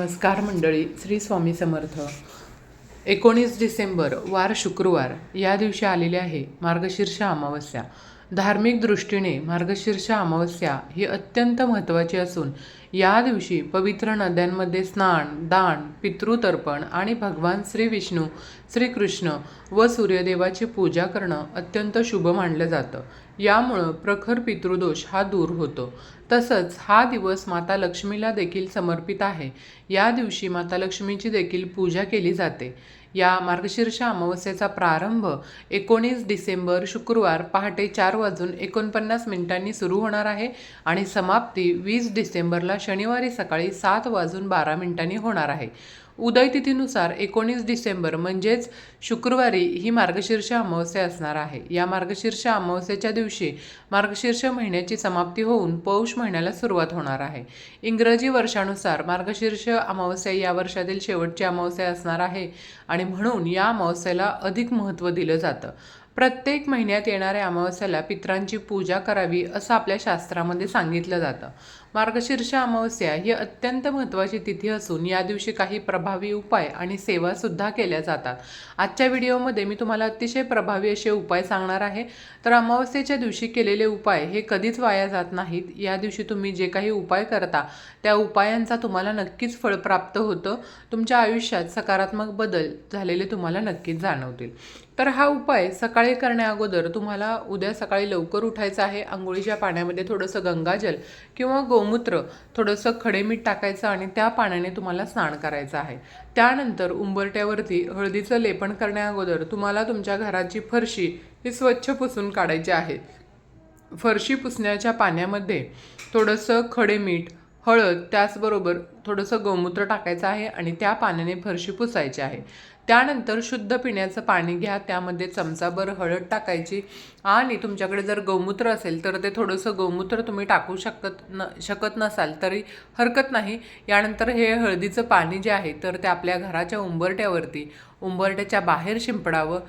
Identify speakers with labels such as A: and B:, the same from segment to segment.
A: नमस्कार मंडळी श्री स्वामी समर्थ. एकोणीस डिसेंबर वार शुक्रवार. या दिवशी आलेले आहे मार्गशीर्ष अमावस्या. धार्मिक दृष्टीने मार्गशीर्ष अमावस्या ही अत्यंत महत्त्वाची असून या दिवशी पवित्र नद्यांमध्ये स्नान दान पितृतर्पण आणि भगवान श्री विष्णू श्रीकृष्ण व सूर्यदेवाची पूजा करणं अत्यंत शुभ मानलं जातं. यामुळं प्रखर पितृदोष हा दूर होतो. तसंच हा दिवस माता लक्ष्मीला देखील समर्पित आहे. या दिवशी माता लक्ष्मीची देखील पूजा केली जाते. या मार्गशीर्ष अमावस्येचा प्रारंभ एकोणीस डिसेंबर शुक्रवार पहाटे चार वाजून एकोणपन्नास मिनिटांनी सुरू होणार आहे आणि समाप्ती वीस डिसेंबरला शनिवारी सकाळी सात वाजून बारा मिनिटांनी होणार आहे. उदयतिथीनुसार एकोणीस डिसेंबर म्हणजेच शुक्रवारी ही मार्गशीर्ष अमावस्या असणार आहे. या मार्गशीर्ष अमावस्याच्या दिवशी मार्गशीर्ष महिन्याची समाप्ती होऊन पौष महिन्याला सुरुवात होणार आहे. इंग्रजी वर्षानुसार मार्गशीर्ष अमावस्या या वर्षातील शेवटची अमावस्या असणार आहे आणि म्हणून या अमावस्येला अधिक महत्त्व दिलं जातं. प्रत्येक महिन्यात येणाऱ्या अमावस्याला पित्रांची पूजा करावी असं आपल्या शास्त्रामध्ये सांगितलं जातं. मार्गशीर्ष अमावस्या ही अत्यंत महत्त्वाची तिथी असून या दिवशी काही प्रभावी उपाय आणि सेवासुद्धा केल्या जातात. आजच्या व्हिडिओमध्ये मी तुम्हाला अतिशय प्रभावी असे उपाय सांगणार आहे. तर अमावस्येच्या दिवशी केलेले उपाय हे कधीच वाया जात नाहीत. या दिवशी तुम्ही जे काही उपाय करता त्या उपायांचा तुम्हाला नक्कीच फळ प्राप्त होतं. तुमच्या आयुष्यात सकारात्मक बदल झालेले तुम्हाला नक्कीच जाणवतील. तर हा उपाय सकाळी करण्याअगोदर तुम्हाला उद्या सकाळी लवकर उठायचं आहे. आंघोळीच्या पाण्यामध्ये थोडंसं गंगाजल किंवा गोमूत्र थोडंसं खडे मीठ टाकायचं आणि त्या पाण्याने तुम्हाला स्नान करायचं आहे. त्यानंतर उंबरट्यावरती हळदीचं लेपन करण्याअगोदर तुम्हाला तुमच्या घराची फरशी ही स्वच्छ पुसून काढायची आहे. फरशी पुसण्याच्या पाण्यामध्ये थोडंसं खडे मीठ हळद त्याचबरोबर थोडंसं गोमूत्र टाकायचं आहे आणि त्या पाण्याने फरशी पुसायची आहे. त्यानंतर शुद्ध पिण्याचं पाणी घ्या त्यामध्ये चमचाभर हळद टाकायची आणि तुमच्याकडे जर गोमूत्र असेल तर ते थोडंसं गोमूत्र तुम्ही टाकू शकत न शकत नसाल तरी हरकत नाही. यानंतर हे हळदीचं पाणी जे आहे तर ते आपल्या घराच्या उंबरट्यावरती उंबरट्याच्या बाहेर शिंपडावं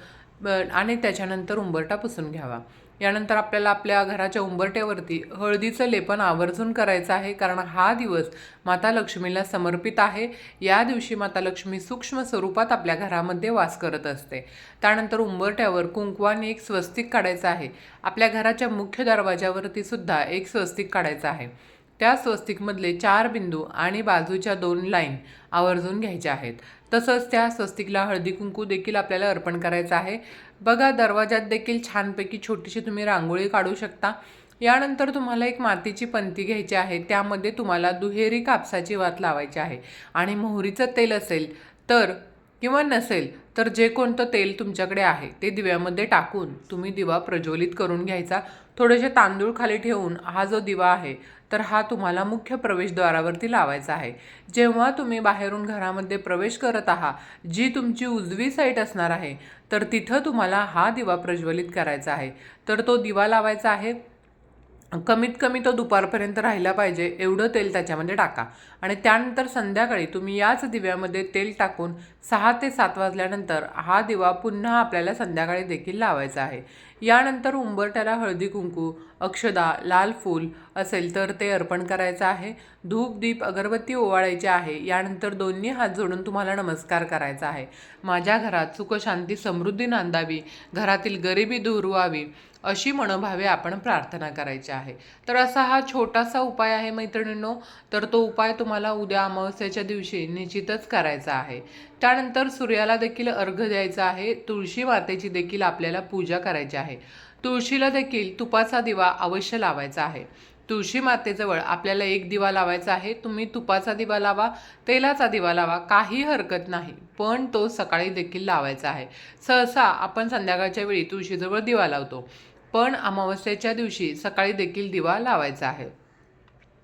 A: ब- आणि त्याच्यानंतर उंबरटा पुसून घ्यावा. यानंतर आपल्याला आपल्या घराच्या उंबरट्यावरती हळदीचं लेपन आवर्जून करायचं आहे कारण हा दिवस माता लक्ष्मीला समर्पित आहे. या दिवशी माता लक्ष्मी सूक्ष्म स्वरूपात आपल्या घरामध्ये वास करत असते. त्यानंतर उंबरट्यावर कुंकवाने एक स्वस्तिक काढायचं आहे. आपल्या घराच्या मुख्य दरवाजावरती सुद्धा एक स्वस्तिक काढायचं आहे. त्या स्वस्तिकमधले चार बिंदू आणि बाजूच्या दोन लाईन आवर्जून घ्यायच्या आहेत. तसंच त्या स्वस्तिकला हळदी कुंकू देखील आपल्याला अर्पण करायचं आहे. बघा दरवाजात देखील छानपैकी छोटीशी तुम्ही रांगोळी काढू शकता. यानंतर तुम्हाला एक मातीची पंती घ्यायची आहे. त्यामध्ये तुम्हाला दुहेरी कापसाची वात लावायची आहे. आणि मोहरीचं तेल असेल तर किंवा नसेल तर जे कोणतं तेल तुमच्याकडे आहे ते दिव्यामध्ये टाकून तुम्ही दिवा प्रज्वलित करून घ्यायचा. थोडेसे तांदूळ खाली ठेवून हा जो दिवा आहे तर हा तुम्हाला मुख्य प्रवेशद्वारावरती लावायचा आहे. जेव्हा तुम्ही बाहेरून घरामध्ये प्रवेश करत आहात जी तुमची उजवी साईट असणार आहे तर तिथं तुम्हाला हा दिवा प्रज्वलित करायचा आहे. तर तो दिवा लावायचा आहे कमीत कमी तो दुपारपर्यंत राहिला पाहिजे एवढं तेल त्याच्यामध्ये टाका. आणि त्यानंतर संध्याकाळी तुम्ही याच दिव्यामध्ये तेल टाकून सहा ते सात वाजल्यानंतर हा दिवा पुन्हा आपल्याला संध्याकाळी देखील लावायचा आहे. यानंतर उंबरट्याला हळदी कुंकू अक्षदा लाल फूल असेल तर ते अर्पण करायचं आहे. धूप दीप अगरबत्ती ओवाळायची आहे. यानंतर दोन्ही हात जोडून तुम्हाला नमस्कार करायचा आहे. माझ्या घरात सुखशांती समृद्धी नांदावी घरातील गरिबी दूर व्हावी अशी मनोभावे आपण प्रार्थना करायची आहे. तर असा हा छोटासा उपाय आहे मैत्रिणींनो. तर तो उपाय तुम्हाला उद्या अमावस्याच्या दिवशी निश्चितच करायचा आहे. त्यानंतर सूर्याला देखील अर्घ द्यायचा आहे तुळशी मातेची देखील आपल्याला पूजा करायची आहे. तुळशीला देखील तुपाचा दिवा अवश्य लावायचा आहे. तुळशी मातेजवळ आपल्याला एक दिवा लावायचा आहे तुम्ही तुपाचा दिवा लावा तेलाचा दिवा लावा काही हरकत नाही पण तो सकाळी देखील लावायचा आहे. सहसा आपण संध्याकाळच्या वेळी तुळशीजवळ दिवा लावतो पण अमावस्येच्या दिवशी सकाळी देखील दिवा लावायचा आहे.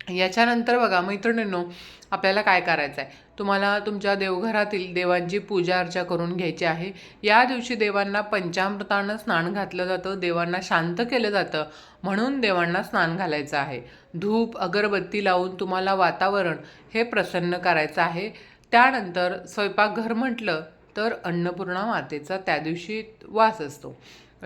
A: याच्यानंतर बघा मैत्रिणींनो आपल्याला काय करायचं आहे तुम्हाला तुमच्या देवघरातील देवांची पूजा अर्चा करून घ्यायची आहे. या दिवशी देवांना पंचामृतानं स्नान घातलं जातं देवांना शांत केलं जातं म्हणून देवांना स्नान घालायचं आहे. धूप अगरबत्ती लावून तुम्हाला वातावरण हे प्रसन्न करायचं आहे. त्यानंतर स्वयंपाकघर म्हटलं तर अन्नपूर्णा मातेचा त्या दिवशी वास असतो.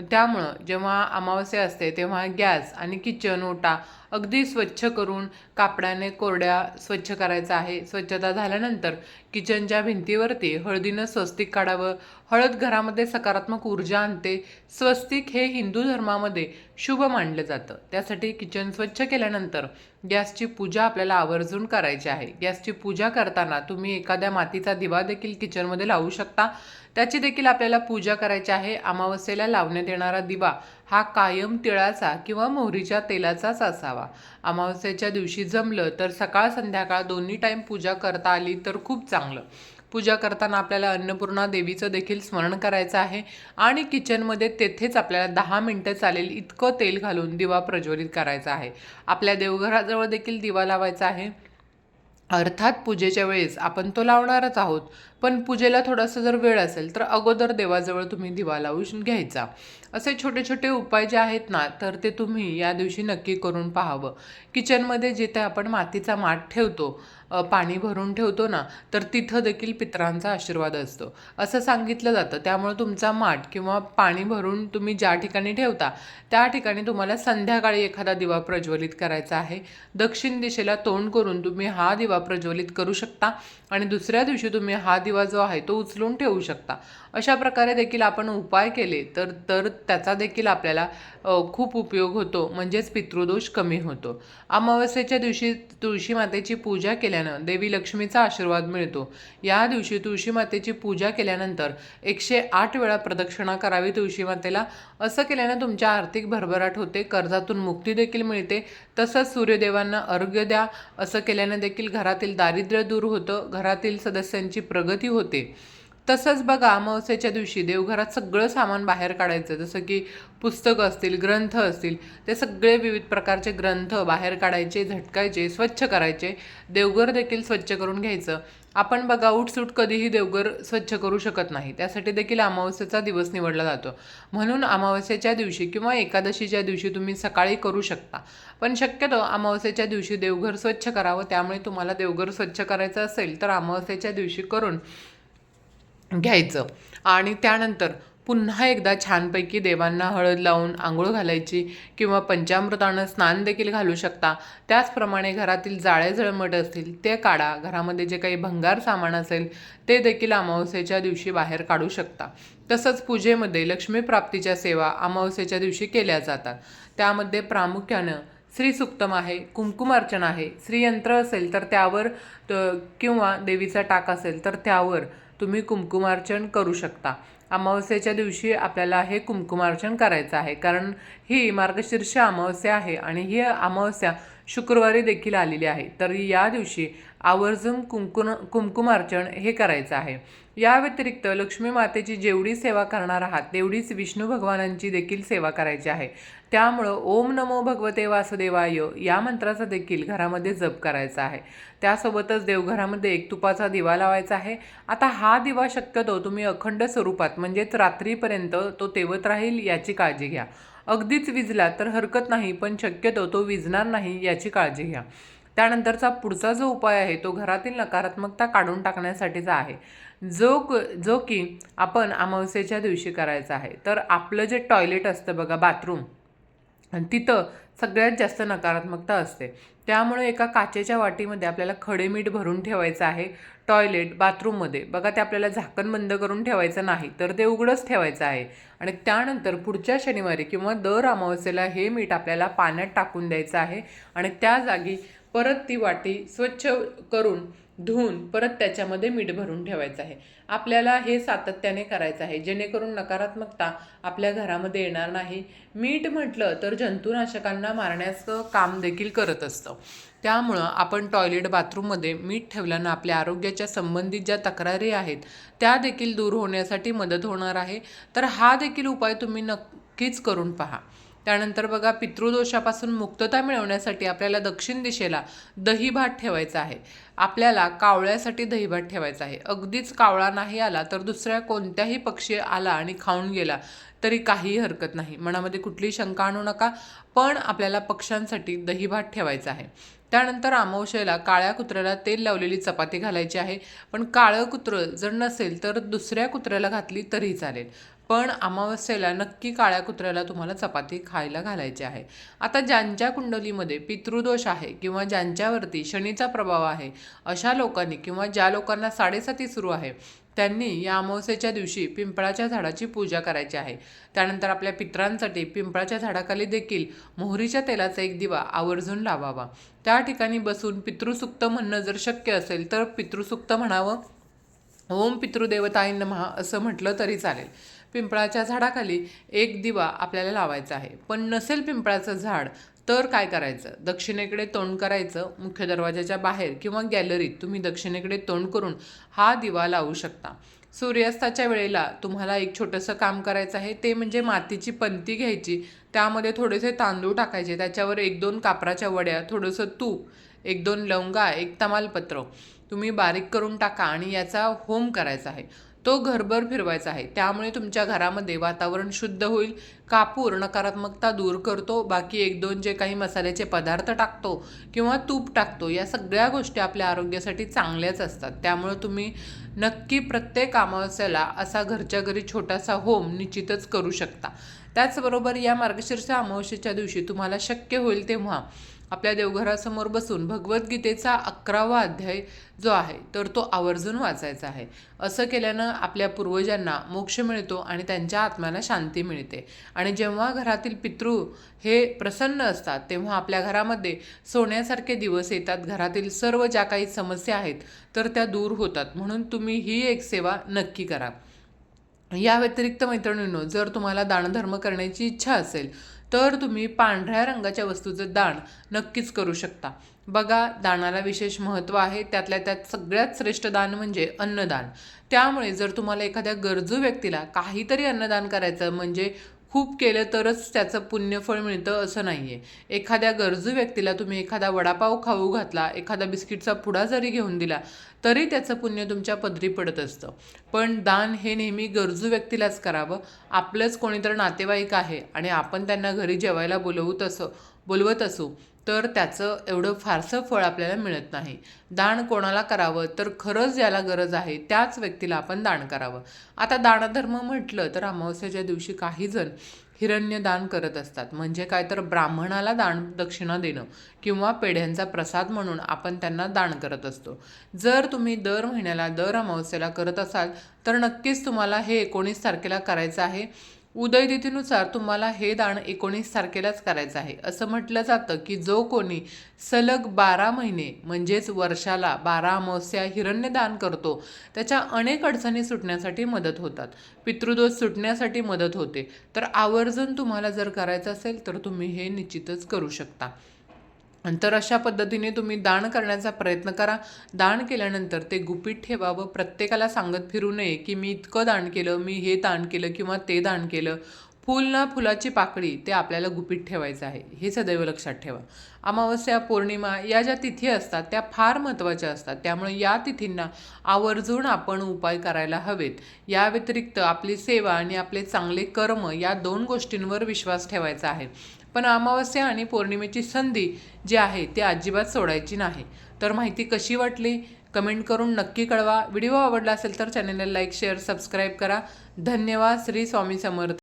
A: त्यामुळं जेव्हा अमावस्या असते तेव्हा गॅस आणि किचन ओटा अगदी स्वच्छ करून कापडाने कोरड्या स्वच्छ करायचा आहे. स्वच्छता झाल्यानंतर किचनच्या भिंतीवरती हळदीनं स्वस्तिक काढावं. हळद घरामध्ये सकारात्मक ऊर्जा आणते. स्वस्तिक हे हिंदू धर्मामध्ये शुभ मानलं जातं. त्यासाठी किचन स्वच्छ केल्यानंतर गॅसची पूजा आपल्याला आवर्जून करायची आहे. गॅसची पूजा करताना तुम्ही एखाद्या मातीचा दिवा देखील किचनमध्ये लावू शकता. त्याची देखील आपल्याला पूजा करायची आहे. अमावस्येला लावण्यात येणारा दिवा हा कायम तिळाचा किंवा मोहरीच्या तेलाचाच असावा. अमावस्येच्या दिवशी जमलं तर सकाळ संध्याकाळ दोन्ही टाईम पूजा करता आली तर खूप चांगलं. चांगलं. पूजा करताना आपल्याला अन्नपूर्णा देवीचं देखील स्मरण करायचं आहे आणि किचनमध्ये तेथेच आपल्याला दहा मिनटं चालेल इतकं तेल घालून दिवा प्रज्वलित करायचा आहे. आपल्या देवघराजवळ देखील दिवा लावायचा आहे. अर्थात पूजेच्या वेळेस आपण तो लावणारच आहोत. पण पूजेला थोडासा जर वेळ असेल तर अगोदर देवाजवळ तुम्ही दिवा लावून घ्यायचा. असे छोटे छोटे उपाय जे आहेत ना तर ते तुम्ही या दिवशी नक्की करून पाहावं. किचनमध्ये जिथे आपण मातीचा माठ ठेवतो पाणी भरून ठेवतो ना तर तिथं देखील पितरांचा आशीर्वाद असतो. असं सांगितलं जातं. त्यामुळे तुमचा माठ किंवा पाणी भरून तुम्ही ज्या ठिकाणी ठेवता त्या ठिकाणी तुम्हाला संध्याकाळी एखादा दिवा प्रज्वलित करायचा आहे. दक्षिण दिशेला तोंड करून तुम्ही हा दिवा प्रज्वलित करू शकता आणि दुसऱ्या दिवशी तुम्ही हा दिवा जो आहे तो उचलून ठेवू शकता. अशा प्रकारे देखील आपण उपाय केले तर तर त्याचा देखील आपल्याला खूप उपयोग होतो. म्हणजेच पितृदोष कमी होतो. अमावस्येच्या दिवशी तुळशी मातेची पूजा केल्यानं देवी लक्ष्मीचा आशीर्वाद मिळतो. या दिवशी तुळशी मातेची पूजा केल्यानंतर एकशे आठ वेळा प्रदक्षिणा करावी तुळशी मातेला. असं केल्यानं तुमच्या आर्थिक भरभराट होते कर्जातून मुक्ती देखील मिळते. तसंच सूर्यदेवांना अर्घ्य द्या. असं केल्यानं देखील घरातील दारिद्र्य दूर होतं. घरातील सदस्यांची प्रगती होते. तसंच बघा अमावस्येच्या दिवशी देवघरात सगळं सामान बाहेर काढायचं. जसं की पुस्तकं असतील ग्रंथ असतील ते सगळे विविध प्रकारचे ग्रंथ बाहेर काढायचे झटकायचे स्वच्छ करायचे. देवघर देखील स्वच्छ करून घ्यायचं. आपण बघा उठसूट कधीही देवघर स्वच्छ करू शकत नाही. त्यासाठी देखील अमावस्येचा दिवस निवडला जातो. म्हणून अमावस्येच्या दिवशी किंवा एकादशीच्या दिवशी तुम्ही सकाळी करू शकता. पण शक्यतो अमावस्येच्या दिवशी देवघर स्वच्छ करावं. त्यामुळे तुम्हाला देवघर स्वच्छ करायचं असेल तर अमावस्येच्या दिवशी करून घ्यायचं. आणि त्यानंतर पुन्हा एकदा छानपैकी देवांना हळद लावून आंघोळ घालायची किंवा पंचामृतानं स्नान देखील घालू शकता. त्याचप्रमाणे घरातील जाळे जळमट असतील ते काढा. घरामध्ये जे काही भंगार सामान असेल ते देखील अमावस्येच्या दिवशी बाहेर काढू शकता. तसंच पूजेमध्ये लक्ष्मीप्राप्तीच्या सेवा अमावस्येच्या दिवशी केल्या जातात. त्यामध्ये प्रामुख्यानं श्रीसुक्तम आहे कुंकुमार्चन आहे. श्रीयंत्र असेल तर त्यावर किंवा देवीचा टाक असेल तर त्यावर तुम्ही कुमकुमार्चन करू शकता. अमावस्येच्या दिवशी आपल्याला हे कुमकुमार्चन करायचं आहे. कारण ही मार्गशीर्ष अमावस्या आहे आणि ही अमावस्या शुक्रवारी देखील आलेली आहे. तर या दिवशी आवर्जून कुंकुम कुंकुमार्चन हे करायचं आहे. या व्यतिरिक्त लक्ष्मी मातेची जेवढी सेवा करणार आहात तेवढीच विष्णू भगवानांची देखील सेवा करायची आहे. त्यामुळं ओम नमो भगवते वासुदेवाय या मंत्राचा देखील घरामध्ये जप करायचा आहे. त्यासोबतच देवघरामध्ये एक तुपाचा दिवा लावायचा आहे. आता हा दिवा शक्यतो तुम्ही अखंड स्वरूपात म्हणजेच रात्रीपर्यंत तो तेवत राहील याची काळजी घ्या. अगदीच विजला तर हरकत नाही पण शक्यतो तो विजणार नाही याची काळजी घ्या. त्यानंतरचा पुढचा जो उपाय आहे तो घरातील नकारात्मकता काढून टाकण्यासाठीचा आहे. जो क- जो की आपण अमावस्येच्या दिवशी करायचा आहे. तर आपलं जे टॉयलेट असतं बघा बाथरूम आणि तिथं सगळ्यात जास्त नकारात्मकता असते. त्यामुळे एका काचेच्या वाटीमध्ये आपल्याला खडे मीठ भरून ठेवायचं आहे टॉयलेट बाथरूममध्ये. बघा ते आपल्याला झाकण बंद करून ठेवायचं नाही तर ते उघडंच ठेवायचं आहे. आणि त्यानंतर पुढच्या शनिवारी किंवा दर अमावस्येला हे मीठ आपल्याला पाण्यात टाकून द्यायचं आहे. आणि त्या जागी परत ती वाटी स्वच्छ करून धुवून परत त्याच्यामध्ये मीठ भरून ठेवायचं आहे. आपल्याला हे सातत्याने करायचं आहे. जेणेकरून नकारात्मकता आपल्या घरामध्ये येणार नाही. मीठ म्हटलं तर जंतुनाशकांना मारण्याचं काम देखील करत असतं. त्यामुळं आपण टॉयलेट बाथरूममध्ये मीठ ठेवल्यानं आपल्या आरोग्याच्या संबंधित ज्या तक्रारी आहेत त्या देखील दूर होण्यासाठी मदत होणार आहे. तर हा देखील उपाय तुम्ही नक्कीच करून पहा. त्यानंतर बघा पितृदोषापासून मुक्तता मिळवण्यासाठी आपल्याला दक्षिण दिशेला दहीभात ठेवायचा आहे. आपल्याला कावळ्यासाठी दहीभात ठेवायचा आहे. अगदीच कावळा नाही आला तर दुसऱ्या कोणत्याही पक्षी आला आणि खाऊन गेला तरी काही हरकत नाही. मनामध्ये कुठलीही शंका आणू नका पण आपल्याला पक्ष्यांसाठी दहीभात ठेवायचा आहे. त्यानंतर अमावस्येला काळ्या कुत्र्याला तेल लावलेली चपाती घालायची आहे. पण काळं कुत्रं जर नसेल तर दुसऱ्या कुत्र्याला घातली तरी चालेल. पण अमावस्येला नक्की काळ्या कुत्र्याला तुम्हाला चपाती खायला घालायची आहे. आता ज्यांच्या कुंडलीमध्ये पितृदोष आहे किंवा ज्यांच्यावरती शनीचा प्रभाव आहे अशा लोकांनी किंवा ज्या लोकांना साडेसाती सुरू आहे त्यांनी या अमावस्येच्या दिवशी पिंपळाच्या झाडाची पूजा करायची आहे. त्यानंतर आपल्या पित्रांसाठी पिंपळाच्या झाडाखाली देखील मोहरीच्या तेलाचा एक दिवा आवर्जून लावावा. त्या ठिकाणी बसून पितृसुक्त म्हणणं जर शक्य असेल तर पितृसुक्त म्हणावं. ओम पितृदेवताय नमहा असं म्हटलं तरी चालेल. पिंपळाच्या झाडाखाली एक दिवा आपल्याला लावायचा आहे. पण नसेल पिंपळाचं झाड तर काय करायचं? दक्षिणेकडे तोंड करायचं मुख्य दरवाजाच्या बाहेर किंवा गॅलरीत तुम्ही दक्षिणेकडे तोंड करून हा दिवा लावू शकता. सूर्यास्ताच्या वेळेला तुम्हाला एक छोटंसं काम करायचं आहे ते म्हणजे मातीची पंती घ्यायची. त्यामध्ये थोडेसे तांदूळ टाकायचे त्याच्यावर एक दोन कापराच्या वड्या थोडंसं तूप एक दोन लवंगा एक तमालपत्र तुम्ही बारीक करून टाका आणि याचा होम करायचा आहे. तो घरभर फिरवायचा आहे. त्यामुळे तुमच्या घरामध्ये वातावरण शुद्ध होईल. कापूर नकारात्मकता दूर करतो. बाकी एक दोन जे काही मसाल्याचे पदार्थ टाकतो किंवा तूप टाकतो या सगळ्या गोष्टी आपल्या आरोग्यासाठी चांगल्याच असतात. त्यामुळे तुम्ही नक्की प्रत्येक अमावस्याला असा घरच्या घरी छोटासा होम निश्चितच करू शकता. त्याचबरोबर या मार्गशीर्ष अमावस्येच्या दिवशी तुम्हाला शक्य होईल तेव्हा आपल्या देवघरासमोर बसून भगवद्गीतेचा अकरावा अध्याय जो आहे तर तो आवर्जून वाचायचा आहे. असं केल्यानं आपल्या पूर्वजांना मोक्ष मिळतो आणि त्यांच्या आत्म्याला शांती मिळते. आणि जेव्हा घरातील पितृ हे प्रसन्न असतात तेव्हा आपल्या घरामध्ये सोन्यासारखे दिवस येतात. घरातील सर्व ज्या काही समस्या आहेत तर त्या दूर होतात. म्हणून तुम्ही ही एक सेवा नक्की करा. या व्यतिरिक्त मैत्रिणींनो जर तुम्हाला दानधर्म करण्याची इच्छा असेल तर तुम्ही पांढऱ्या रंगाच्या वस्तूचं दान नक्कीच करू शकता. बघा दानाला विशेष महत्त्व आहे. त्यातल्या त्यात सगळ्यात श्रेष्ठ दान म्हणजे अन्नदान. त्यामुळे जर तुम्हाला एखाद्या गरजू व्यक्तीला काहीतरी अन्नदान करायचं म्हणजे खूप केलं तरच त्याचं पुण्यफळ मिळतं असं नाही आहे एखाद्या गरजू व्यक्तीला तुम्ही एखादा वडापाव खाऊ घातला एखादा बिस्किटचा पुडा जरी घेऊन दिला तरी त्याचं पुण्य तुमच्या पदरी पडत असतं. पण दान हे नेहमी गरजू व्यक्तीलाच करावं. आपलंच कोणीतरी नातेवाईक आहे आणि आपण त्यांना घरी जेवायला बोलवत असं बोलवत असू. तर त्याचं एवढं फारसं फळ आपल्याला मिळत नाही. दान कोणाला करावं? तर खरंच ज्याला गरज आहे त्याच व्यक्तीला आपण दान करावं. आता दानधर्म म्हटलं तर अमावस्याच्या दिवशी काही जण हिरण्य दान करत असतात. म्हणजे काय? तर ब्राह्मणाला दान दक्षिणा देणं किंवा पेढ्यांचा प्रसाद म्हणून आपण त्यांना दान करत असतो. जर तुम्ही दर महिन्याला दर अमावस्याला करत असाल तर नक्कीच तुम्हाला हे एकोणीस तारखेला करायचं आहे. उदयतिथीनुसार तुम्हाला हे दान एकोणीस तारखेलाच करायचं आहे. असं म्हटलं जातं की जो कोणी सलग बारा महिने म्हणजेच वर्षाला बारा अमावस्या हिरण्य दान करतो त्याच्या अनेक अडचणी सुटण्यासाठी मदत होतात. पितृदोष सुटण्यासाठी मदत होते. तर आवर्जून तुम्हाला जर करायचं असेल तर तुम्ही हे निश्चितच करू शकता. तर अशा पद्धतीने तुम्ही दान करण्याचा प्रयत्न करा. दान केल्यानंतर ते गुपित ठेवा व प्रत्येकाला सांगत फिरू नये की मी इतकं दान केलं मी हे दान केलं किंवा ते दान केलं. फुल ना फुलाची पाकळी ते आपल्याला गुपित ठेवायचं आहे. हे सदैव लक्षात ठेवा. अमावस्या पौर्णिमा या ज्या तिथी असतात त्या फार महत्त्वाच्या असतात. त्यामुळे या तिथींना आवर्जून आपण उपाय करायला हवेत. या व्यतिरिक्त आपली सेवा आणि आपले चांगले कर्म या दोन गोष्टींवर विश्वास ठेवायचा आहे. पण अमावस्या आणि पौर्णिमेची संधी जी आहे ती अजिबात सोडायची नाही. तर माहिती कशी वाटली? कमेंट करून नक्की कळवा. व्हिडिओ आवडला असेल तर चॅनलला लाईक शेअर सबस्क्राईब करा. धन्यवाद. श्री स्वामी समर्थ.